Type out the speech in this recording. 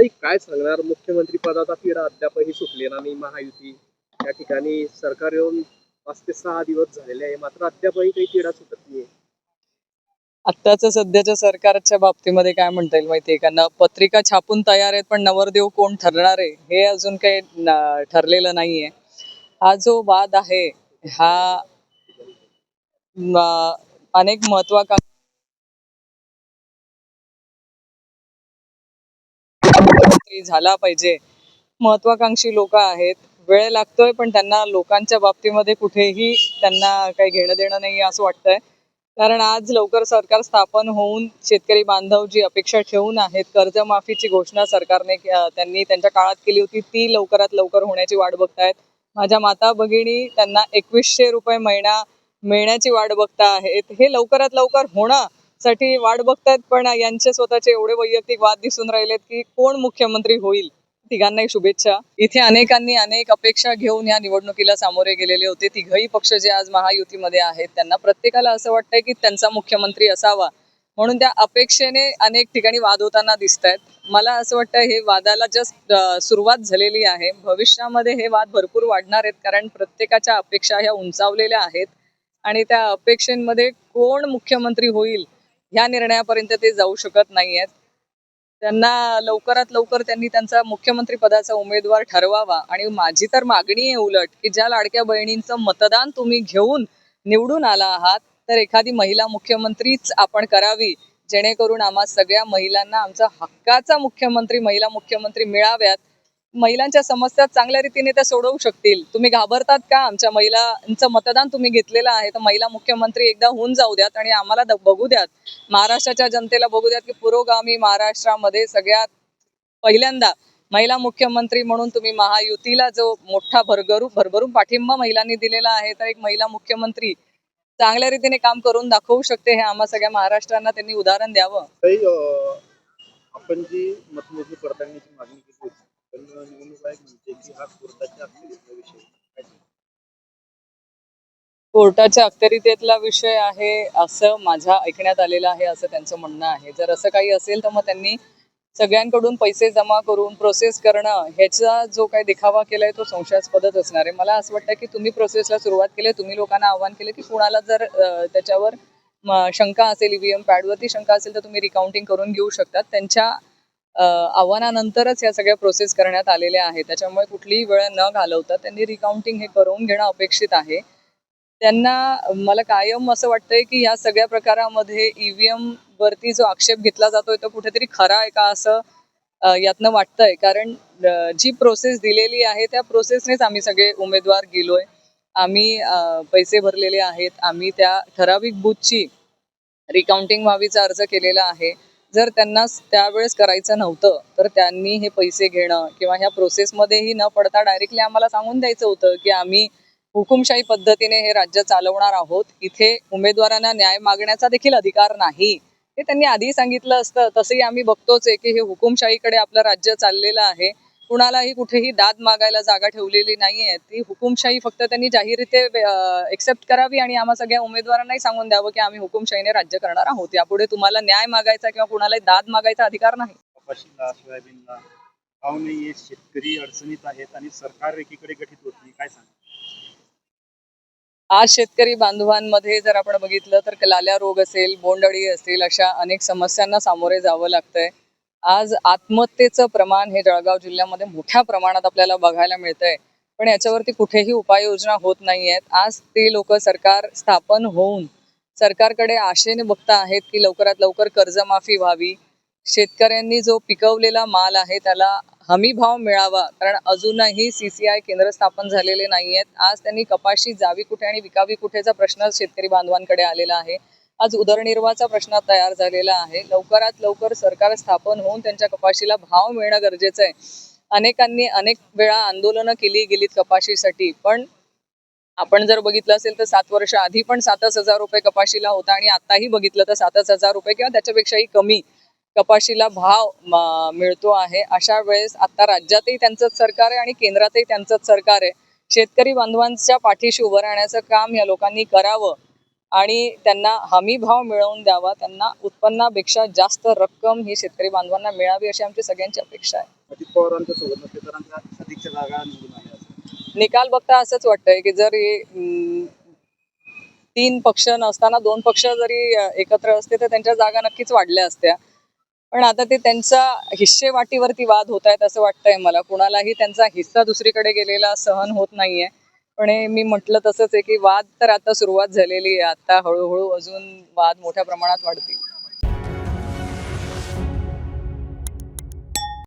ताई काय सांगणार? मुख्यमंत्री पदाचा पिढा अद्यापही सुटलेला नाही महायुती. या ठिकाणी सरकार येऊन पाच ते सहा दिवस झालेले आहे मात्र अद्यापही काही पिढा सुटत नाहीये. आत्ताच सध्याच्या सरकारच्या बाबतीमध्ये काय म्हणता येईल माहितीये का? न पत्रिका छापून तयार आहेत पण नवरदेव कोण ठरणार आहे हे अजून काही ठरलेलं नाहीये. हा जो वाद आहे हा अनेक महत्वाकांक्षी झाला पाहिजे. महत्वाकांक्षी लोक आहेत. वेळ लागतोय पण त्यांना लोकांच्या बाबतीमध्ये कुठेही त्यांना काही घेणं देणं नाही असं वाटतंय. कारण आज लवकर सरकार स्थापन होऊन शेतकरी बांधव जी अपेक्षा ठेवून आहेत कर्जमाफीची घोषणा सरकारने त्यांनी त्यांच्या काळात केली होती ती लवकरात लवकर होण्याची वाट बघतायत. माझ्या माता भगिनी त्यांना एकवीसशे रुपये महिना मिळण्याची वाट बघता आहेत हे लवकरात लवकर होणं साठी वाट बघतायत पण यांचे स्वतःचे एवढे वैयक्तिक वाद दिसून राहिलेत की कोण मुख्यमंत्री होईल? तिघांनाही शुभेच्छा. इथे अनेकांनी अनेक अपेक्षा घेऊन या निवडणुकीला सामोरे गेलेले होते. तिघही पक्ष जे आज महायुतीमध्ये आहेत त्यांना प्रत्येकाला असं वाटतंय की त्यांचा मुख्यमंत्री असावा. म्हणून त्या अपेक्षेने अनेक ठिकाणी वाद होताना दिसत आहेत मला असं वाटतं हे वादाला जस्ट सुरुवात झालेली आहे. भविष्यामध्ये हे वाद भरपूर वाढणार आहेत कारण प्रत्येकाच्या अपेक्षा ह्या उंचावलेल्या आहेत. आणि त्या अपेक्षेमध्ये कोण मुख्यमंत्री होईल ह्या निर्णयापर्यंत ते जाऊ शकत नाही आहेत त्यांना लवकरात लवकर त्यांनी त्यांचा मुख्यमंत्री पदाचा उमेदवार ठरवावा. आणि माझी तर मागणी आहे उलट की ज्या लाडक्या बहिणींचं मतदान तुम्ही घेऊन निवडून आला आहात तर एखादी महिला मुख्यमंत्रीच आपण करावी. जेणेकरून आम्हा सगळ्या महिलांना आमचा हक्काचा मुख्यमंत्री महिला मुख्यमंत्री मिळाव्यात. महिलांच्या समस्या चांगल्या रीतीने त्या सोडवू शकतील. तुम्ही घाबरतात का? आमच्या महिलांचं मतदान तुम्ही घेतलेलं आहे. तर महिला मुख्यमंत्री एकदा होऊन जाऊ द्यात आणि आम्हाला बघू द्यात. महाराष्ट्राच्या जनतेला बघू द्यात की पुरोगामी महाराष्ट्रामध्ये सगळ्यात पहिल्यांदा महिला मुख्यमंत्री म्हणून तुम्ही महायुतीला जो मोठा भरगरू भरभरून पाठिंबा महिलांनी दिलेला आहे तर एक महिला मुख्यमंत्री चांगल्या रीतीने काम करून दाखवू शकते हे आम्हा सगळ्या महाराष्ट्रांना त्यांनी उदाहरण द्यावं. आपण जी मतमोजणी पडताळणीची मागणी केली होती पण निवडणूक आयोग म्हणते की हा कोर्टाच्या अखत्यारीतला विषय आहे. काय कोर्टाच्या अखत्यारीतेतला विषय आहे असं माझ्या ऐकण्यात आलेलं आहे असं त्यांचं म्हणणं आहे. जर असं काही असेल तर मग त्यांनी सगळ्यांकडून पैसे जमा करून प्रोसेस करणं ह्याचा जो काही दिखावा केलाय तो संशयास्पदच असणार आहे. मला असं वाटतं की तुम्ही प्रोसेसला सुरुवात केली तुम्ही लोकांना आव्हान केले की कुणाला जर अं, त्याच्यावर म, शंका असेल ईव्हीएम पॅडवरती शंका असेल तर तुम्ही रिकाउंटिंग करून घेऊ शकतात. त्यांच्या आव्हानानंतरच या सगळ्या प्रोसेस करण्यात आलेल्या आहेत. त्याच्यामुळे कुठलीही वेळ न घालवता त्यांनी रिकाउंटिंग हे करून घेणं अपेक्षित आहे. त्यांना मला कायम असं वाटतंय की या सगळ्या प्रकारामध्ये ईव्हीएम वरती जो आक्षेप घेतला जातोय तो कुठेतरी खरा आहे का असं यातनं वाटतंय. कारण जी प्रोसेस दिलेली आहे त्या प्रोसेसनेच आम्ही सगळे उमेदवार गेलोय. आम्ही पैसे भरलेले आहेत. आम्ही त्या ठराविक बूथची रिकाउंटिंग व्हावीचा अर्ज केलेला आहे. जर त्यांना त्यावेळेस करायचं नव्हतं तर त्यांनी हे पैसे घेणं किंवा ह्या प्रोसेसमध्येही न पडता डायरेक्टली आम्हाला सांगून द्यायचं होतं की आम्ही हुकुमशाही पद्धतीने हे राज्य चालवणार आहोत. इथे उमेदवारांना न्याय मागण्याचा देखील अधिकार नाही. हे त्यांनी आधी सांगितलं असतं. तसंही आम्ही बघतोच आहे की हे हुकुमशाहीकडे आपलं राज्य चाललेलं आहे. कुणालाही कुठेही दाद मागायला जागा ठेवलेली नाहीये. ती हुकुमशाही फक्त त्यांनी जाहीररीते एक्सेप्ट करावी आणि आम्हा सगळ्या उमेदवारांनाही सांगून द्यावं की आम्ही हुकुमशाहीने राज्य करणार आहोत. यापुढे तुम्हाला न्याय मागायचा किंवा कुणालाही दाद मागायचा अधिकार नाही. कपाशीला सोयाबीनला भाव नाहीये. शेतकरी अडचणीत आहेत आणि सरकार एकीकडे गठीत होत नाही. काय सांगा आज शेतकरी बांधवांमध्ये जर आपण बघितलं तर लाल्या रोग असेल बोंडअळी असेल अशा अनेक समस्यांना सामोरे जावं लागतंय. आज आत्महत्येचं प्रमाण हे जळगाव जिल्ह्यामध्ये मोठ्या प्रमाणात आपल्याला बघायला मिळतंय. पण याच्यावरती कुठेही उपाययोजना होत नाहीयेत. आज ते लोक सरकार स्थापन होऊन सरकारकडे आशेने बघता आहेत की लवकरात लवकर कर्जमाफी व्हावी. शेतकऱ्यांनी जो पिकवलेला माल आहे त्याला हमी भाव मिळावा. कारण अजूनही सीसीआय केंद्र स्थापन झालेले नाही आहेत आज त्यांनी कपाशी जावी कुठे आणि विकावी कुठेचा प्रश्न शेतकरी बांधवांकडे आलेला आहे. आज उदरनिर्वाहाचा प्रश्न तयार झालेला आहे. लवकरात लवकर सरकार स्थापन होऊन त्यांच्या कपाशीला भाव मिळणं गरजेचं आहे. अनेकांनी अनेक वेळा आंदोलनं केली गेलीत कपाशीसाठी. पण आपण जर बघितलं असेल तर सात वर्ष आधी पण सातच हजार रुपये कपाशीला होता आणि आताही बघितलं तर सातच हजार रुपये किंवा त्याच्यापेक्षाही कमी कपाशीला भाव मिळतो आहे. अशा वेळेस आता राज्यातही त्यांचंच सरकार आहे आणि केंद्रातही त्यांचंच सरकार आहे. शेतकरी बांधवांच्या पाठीशी उभं राहण्याचं काम या लोकांनी करावं. आणि त्यांना हमी भाव मिळवून द्यावा त्यांना उत्पन्नापेक्षा जास्त रक्कम ही शेतकरी बांधवांना मिळावी अशी आमची सगळ्यांची अपेक्षा आहे. अजित पवारांच्या सोबत नसलेकरांच्या अधिकच्या जागा निवडून आल्या असं निकाल बघता असंच वाटतंय की जर हे तीन पक्ष नसताना दोन पक्ष जरी एकत्र असते तर त्यांच्या जागा नक्कीच वाढल्या असत्या. पण आता ते त्यांचा हिस्सेवाटीवरती वाद होत आहेत असं वाटतंय मला. कुणालाही त्यांचा हिस्सा दुसरीकडे गेलेला सहन होत नाहीये. पण हे मी म्हटलं तसंच आहे की वाद तर आता सुरुवात झालेली आहे. आता हळूहळू अजून वाद मोठ्या प्रमाणात वाढतील.